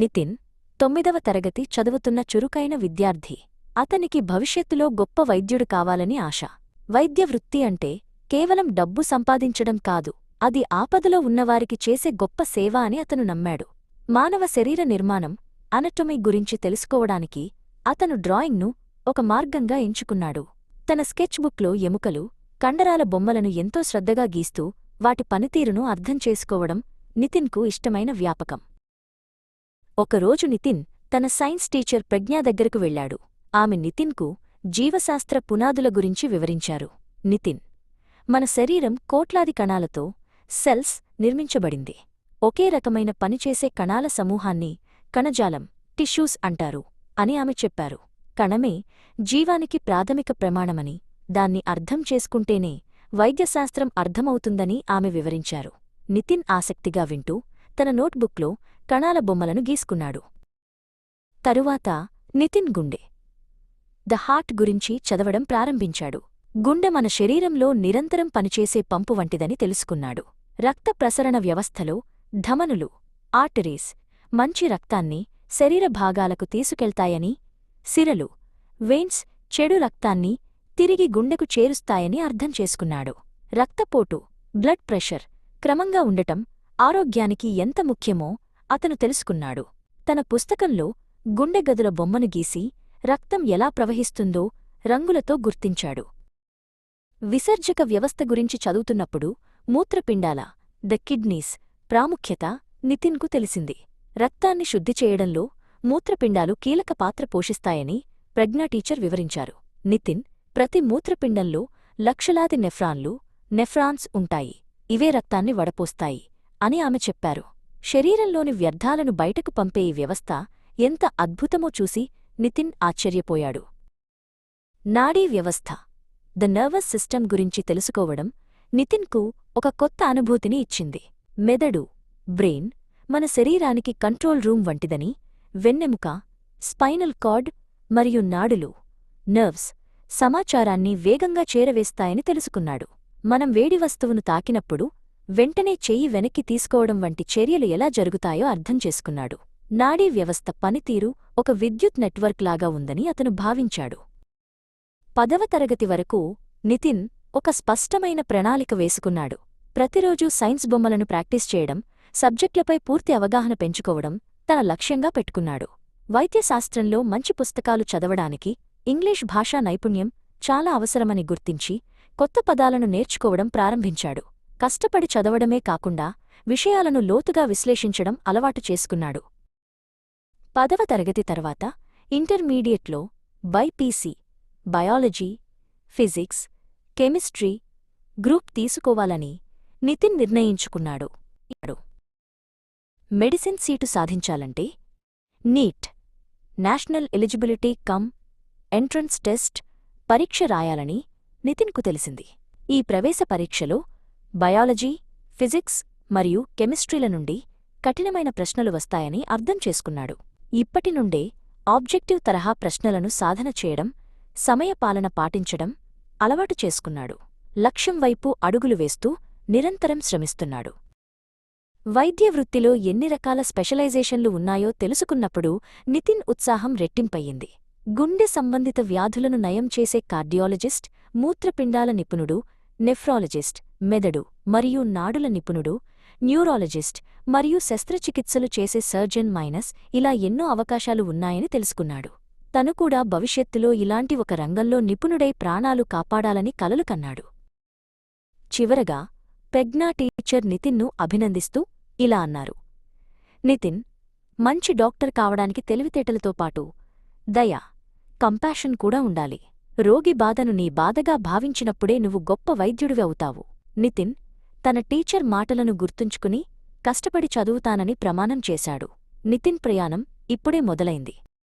నితిన్ తొమ్మిదవ తరగతి చదువుతున్న చురుకైన విద్యార్థి. అతనికి భవిష్యత్తులో గొప్ప వైద్యుడు కావాలని ఆశ. వైద్య వృత్తి అంటే కేవలం డబ్బు సంపాదించడం కాదు అది ఆపదలో ఉన్నవారికి చేసే గొప్ప సేవ అని అతను నమ్మాడు. మానవ శరీర నిర్మాణం అనటొమీ గురించి తెలుసుకోవడానికి అతను డ్రాయింగ్ను ఒక మార్గంగా ఎంచుకున్నాడు. తన స్కెచ్బుక్లో ఎముకలు కండరాల బొమ్మలను ఎంతో శ్రద్ధగా గీస్తూ వాటి పనితీరును అర్థం చేసుకోవడం నితిన్కు ఇష్టమైన వ్యాపకం. ఒకరోజు నితిన్ తన సైన్స్ టీచర్ ప్రజ్ఞా దగ్గరకు వెళ్ళాడు ఆమె నితిన్కు జీవశాస్త్ర పునాదుల గురించి వివరించారు. నితిన్ మన శరీరం కోట్లాది కణాలతో సెల్స్ నిర్మించబడింది. ఒకే రకమైన పనిచేసే కణాల సమూహాన్ని కణజాలం టిష్యూస్ అంటారు అని ఆమె చెప్పారు. కణమే జీవానికి ప్రాథమిక ప్రమాణమని దాన్ని అర్థం చేసుకుంటేనే వైద్యశాస్త్రం అర్థమవుతుందని ఆమె వివరించారు. నితిన్ ఆసక్తిగా వింటూ తన నోట్బుక్లో కణాల బొమ్మలను గీసుకున్నాడు. తరువాత నితిన్ గుండె. ద హార్ట్ గురించి చదవడం ప్రారంభించాడు. గుండె మన శరీరంలో నిరంతరం పనిచేసే పంపు వంటిదని తెలుసుకున్నాడు. రక్త ప్రసరణ వ్యవస్థలో ధమనులు ఆర్టరీస్ మంచి రక్తాన్ని శరీర భాగాలకు తీసుకెళ్తాయని సిరలు వెయిన్స్ చెడు రక్తాన్ని తిరిగి గుండెకు చేరుస్తాయని అర్థం చేసుకున్నాడు. రక్తపోటు బ్లడ్ ప్రెషర్ క్రమంగా ఉండటం ఆరోగ్యానికి ఎంత ముఖ్యమో అతను తెలుసుకున్నాడు. తన పుస్తకంలో గుండె గదుల బొమ్మను గీసి రక్తం ఎలా ప్రవహిస్తుందో రంగులతో గుర్తించాడు. విసర్జక వ్యవస్థ గురించి చదువుతున్నప్పుడు మూత్రపిండాల ద కిడ్నీస్ ప్రాముఖ్యత నితిన్కు తెలిసింది. రక్తాన్ని శుద్ధి చేయడంలో మూత్రపిండాలు కీలక పాత్ర పోషిస్తాయని ప్రజ్ఞా టీచర్ వివరించారు. నితిన్ ప్రతి మూత్రపిండంలో లక్షలాది నెఫ్రాన్లు నెఫ్రాన్స్ ఉంటాయి. ఇవే రక్తాన్ని వడపోస్తాయి అని ఆమె చెప్పారు. శరీరంలోని వ్యర్థాలను బయటకు పంపే ఈ వ్యవస్థ ఎంత అద్భుతమో చూసి నితిన్ ఆశ్చర్యపోయాడు. నాడీ వ్యవస్థ. ద నర్వస్ సిస్టమ్ గురించి తెలుసుకోవడం నితిన్కు ఒక కొత్త అనుభూతిని ఇచ్చింది. మెదడు బ్రెయిన్ మన శరీరానికి కంట్రోల్ రూమ్ వంటిదని వెన్నెముక స్పైనల్ కార్డ్ మరియు నాడులు నర్వ్స్ సమాచారాన్ని వేగంగా చేరవేస్తాయని తెలుసుకున్నాడు. మనం వేడి వస్తువును తాకినప్పుడు వెంటనే చెయ్యి వెనక్కి తీసుకోవడం వంటి చర్యలు ఎలా జరుగుతాయో అర్థం చేసుకున్నాడు. నాడీ వ్యవస్థ పనితీరు ఒక విద్యుత్ నెట్వర్క్ లాగా ఉందని అతను భావించాడు. పదవ తరగతి వరకు నితిన్ ఒక స్పష్టమైన ప్రణాళిక వేసుకున్నాడు. ప్రతిరోజూ సైన్స్ బొమ్మలను ప్రాక్టీస్ చేయడం సబ్జెక్టులపై పూర్తి అవగాహన పెంచుకోవడం తన లక్ష్యంగా పెట్టుకున్నాడు. వైద్యశాస్త్రంలో మంచి పుస్తకాలు చదవడానికి ఇంగ్లీష్ భాషా నైపుణ్యం చాలా అవసరమని గుర్తించి కొత్త పదాలను నేర్చుకోవడం ప్రారంభించాడు. కష్టపడి చదవడమే కాకుండా విషయాలను లోతుగా విశ్లేషించడం అలవాటు చేసుకున్నాడు. పదవ తరగతి తర్వాత ఇంటర్మీడియట్లో BiPC biology physics chemistry group తీసుకోవాలని నితిన్ నిర్ణయించుకున్నాడు. మెడిసిన్ సీటు సాధించాలంటే NEET national eligibility cum entrance test పరీక్ష రాయాలని నితిన్కు తెలిసింది. ఈ ప్రవేశ పరీక్షలో బయాలజీ ఫిజిక్స్ మరియు కెమిస్ట్రీల నుండి కఠినమైన ప్రశ్నలు వస్తాయని అర్థం చేసుకున్నాడు. ఇప్పటినుండే ఆబ్జెక్టివ్ తరహా ప్రశ్నలను సాధన చేయడం సమయపాలన పాటించడం అలవాటు చేసుకున్నాడు. లక్ష్యం వైపు అడుగులు వేస్తూ నిరంతరం శ్రమిస్తున్నాడు. వైద్య వృత్తిలో ఎన్ని రకాల స్పెషలైజేషన్లు ఉన్నాయో తెలుసుకున్నప్పుడు నితిన్ ఉత్సాహం రెట్టింపయ్యింది. గుండె సంబంధిత వ్యాధులను నయం చేసే కార్డియాలజిస్ట్ మూత్రపిండాల నిపుణుడు నెఫ్రాలజిస్ట్ మెదడు మరియు నాడుల నిపుణుడు న్యూరాలజిస్ట్ మరియు శస్త్రచికిత్సలు చేసే సర్జన్ మైనస్ ఇలా ఎన్నో అవకాశాలు ఉన్నాయని తెలుసుకున్నాడు. తను కూడా భవిష్యత్తులో ఇలాంటి ఒక రంగంలో నిపుణుడై ప్రాణాలు కాపాడాలని కలలు కన్నాడు. చివరగా పెగ్నా టీచర్ నితిన్ను అభినందిస్తూ ఇలా అన్నారు. నితిన్ మంచి డాక్టర్ కావడానికి తెలివితేటలతో పాటు దయ కంపాషన్ కూడా ఉండాలి. రోగి బాధను నీ బాధగా భావించినప్పుడే నువ్వు గొప్ప వైద్యుడివి అవుతావు. నితిన్ తన టీచర్ మాటలను గుర్తుంచుకుని కష్టపడి చదువుతానని ప్రమాణం చేశాడు. నితిన్ ప్రయాణం ఇప్పుడే మొదలైంది.